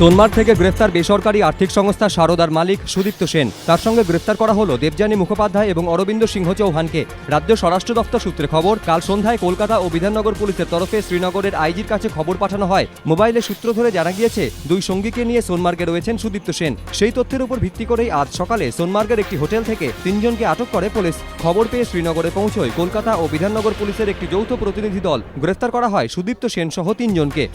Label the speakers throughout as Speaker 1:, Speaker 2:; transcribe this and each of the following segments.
Speaker 1: সোনমার্গ থেকে গ্রেফতার বেসরকারি আর্থিক সংস্থা সারদার মালিক সুদীপ্ত সেন। তার সঙ্গে গ্রেফতার করা হলো দেবযানী মুখোপাধ্যায় এবং অরবিন্দ সিংহ চৌহানকে। রাজ্য স্বরাষ্ট্র দপ্তর সূত্রে খবর, কাল সন্ধ্যায় কলকাতা ও বিধাননগর পুলিশের তরফে শ্রীনগরের আইজির কাছে খবর পাঠানো হয়। মোবাইলে সূত্র ধরে জানা গিয়েছে, দুই সঙ্গীকে নিয়ে সোনমার্গে রয়েছেন সুদীপ্ত সেন। সেই তথ্যের উপর ভিত্তি করেই আজ সকালে সোনমার্গের একটি হোটেল থেকে তিনজনকে আটক করে পুলিশ। খবর পেয়ে শ্রীনগরে পৌঁছয় কলকাতা ও বিধাননগর পুলিশের একটি যৌথ প্রতিনিধি দল। গ্রেফতার করা হয় সুদীপ্ত সেন সহ তিনজনকে।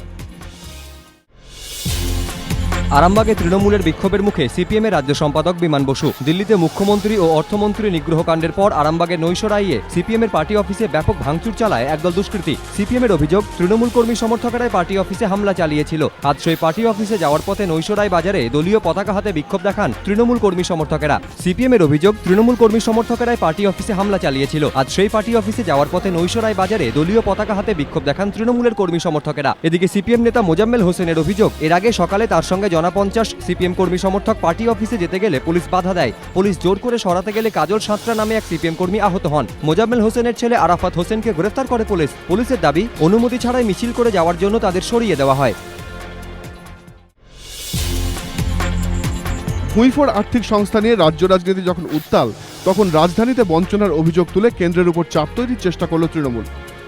Speaker 1: আরামবাগে তৃণমূলের বিক্ষোভের মুখে সিপিএমের রাজ্য সম্পাদক বিমান বসু। দিল্লিতে মুখ্যমন্ত্রী ও অর্থমন্ত্রী নিগ্রহ কাণ্ডের পর আরামবাগের নৈশরাইয়ে সিপিএমের পার্টি অফিসে ব্যাপক ভাঙচুর চালায় একদল দুষ্কৃতী। সিপিএমের অভিযোগ, তৃণমূল কর্মী সমর্থকেরাই পার্টি অফিসে হামলা চালিয়েছিল। আজ সেই পার্টি অফিসে যাওয়ার পথে নৈশরাই বাজারে দলীয় পতাকা হাতে বিক্ষোভ দেখান তৃণমূল কর্মী সমর্থকেরা। সিপিএমের অভিযোগ, তৃণমূল কর্মী সমর্থকেরাই পার্টি অফিসে হামলা চালিয়েছিল। আজ সেই পার্টি অফিসে যাওয়ার পথে নৈশরাই বাজারে দলীয় পতাকা হাতে বিক্ষোভ দেখান তৃণমূলের কর্মী সমর্থকেরা। এদিকে সিপিএম নেতা মোজাম্মেল হোসেনের অভিযোগ, এর আগে সকালে তার সঙ্গে জনাপঞ্চাশ সিপিএম কর্মী সমর্থক পার্টি অফিসে যেতে গেলে পুলিশ বাধা দেয়। পুলিশ জোর করে সরাতে গেলে কাজল সাঁতরা নামে এক সিপিএম কর্মী আহত হন। মোজাম্মেল হোসেনের ছেলে আরাফাত হোসেনকে গ্রেফতার করে পুলিশ। পুলিশের দাবি, অনুমতি ছাড়াই মিছিল করে যাওয়ার জন্য তাদের সরিয়ে দেওয়া হয়।
Speaker 2: ভুঁইফোড় আর্থিক সংস্থা নিয়ে রাজ্য রাজনীতি যখন উত্তাল, তখন রাজধানীতে বঞ্চনার অভিযোগ তুলে কেন্দ্রের উপর চাপ তৈরির চেষ্টা করল তৃণমূল।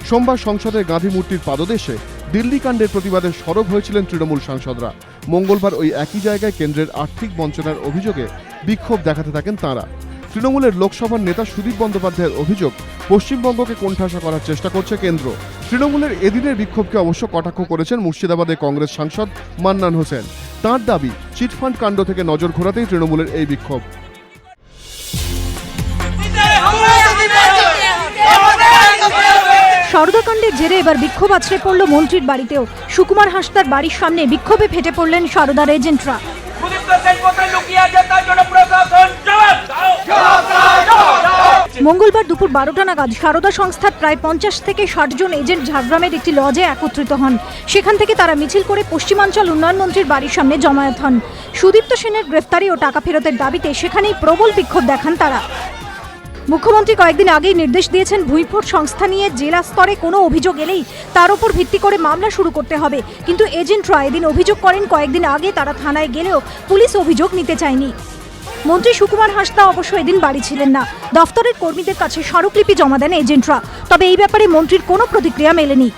Speaker 2: সোমবার সংসদের গাঁধী মূর্তির পাদদেশে দিল্লি কাণ্ডের প্রতিবাদে সরব হয়েছিলেন তৃণমূল সাংসদরা। মঙ্গলবার ওই একই জায়গায় কেন্দ্রের আর্থিক বঞ্চনার অভিযোগে বিক্ষোভ দেখাতে থাকেন তাঁরা। তৃণমূলের লোকসভার নেতা সুদীপ বন্দ্যোপাধ্যায়ের অভিযোগ, পশ্চিমবঙ্গকে কোণঠাসা করার চেষ্টা করছে কেন্দ্র। তৃণমূলের এদিনের বিক্ষোভকে অবশ্য কটাক্ষ করেছেন মুর্শিদাবাদের কংগ্রেস সাংসদ মান্নান হোসেন। তাঁর দাবি, চিটফান্ড কাণ্ড থেকে নজর ঘোরাতেই তৃণমূলের এই বিক্ষোভ।
Speaker 3: সারদাকাণ্ডের জেরে এবার বিক্ষোভ আছড়ে পড়ল মন্ত্রীর বাড়িতেও। সুকুমার হাসদার বাড়ির সামনে বিক্ষোভে ফেটে পড়লেন সারদার এজেন্টরা। মঙ্গলবার দুপুর বারোটা নাগাদ সারদা সংস্থার প্রায় পঞ্চাশ থেকে ষাট জন এজেন্ট ঝাড়গ্রামের একটি লজে একত্রিত হন। সেখান থেকে তারা মিছিল করে পশ্চিমাঞ্চল উন্নয়ন মন্ত্রীর বাড়ির সামনে জমায়েত হন। সুদীপ্ত সেনের গ্রেফতারি ও টাকা ফেরতের দাবিতে সেখানেই প্রবল বিক্ষোভ দেখান তারা। মুখ্যমন্ত্রী কয়েকদিন আগেই নির্দেশ দিয়েছেন ভুঁইফোট সংস্থা নিয়ে জেলা স্তরে কোনো অভিযোগ এলেই তার উপর ভিত্তি করে মামলা শুরু করতে হবে। কিন্তু এজেন্টরা এদিন অভিযোগ করেন, কয়েকদিন আগে তারা থানায় গেলেও পুলিশ অভিযোগ নিতে চায়নি। মন্ত্রী সুকুমার হাসদা অবশ্য এদিন বাড়ি ছিলেন না। দফতরের কর্মীদের কাছে স্মারকলিপি জমা দেন এজেন্টরা। তবে এই ব্যাপারে মন্ত্রীর কোনো প্রতিক্রিয়া মেলেনি।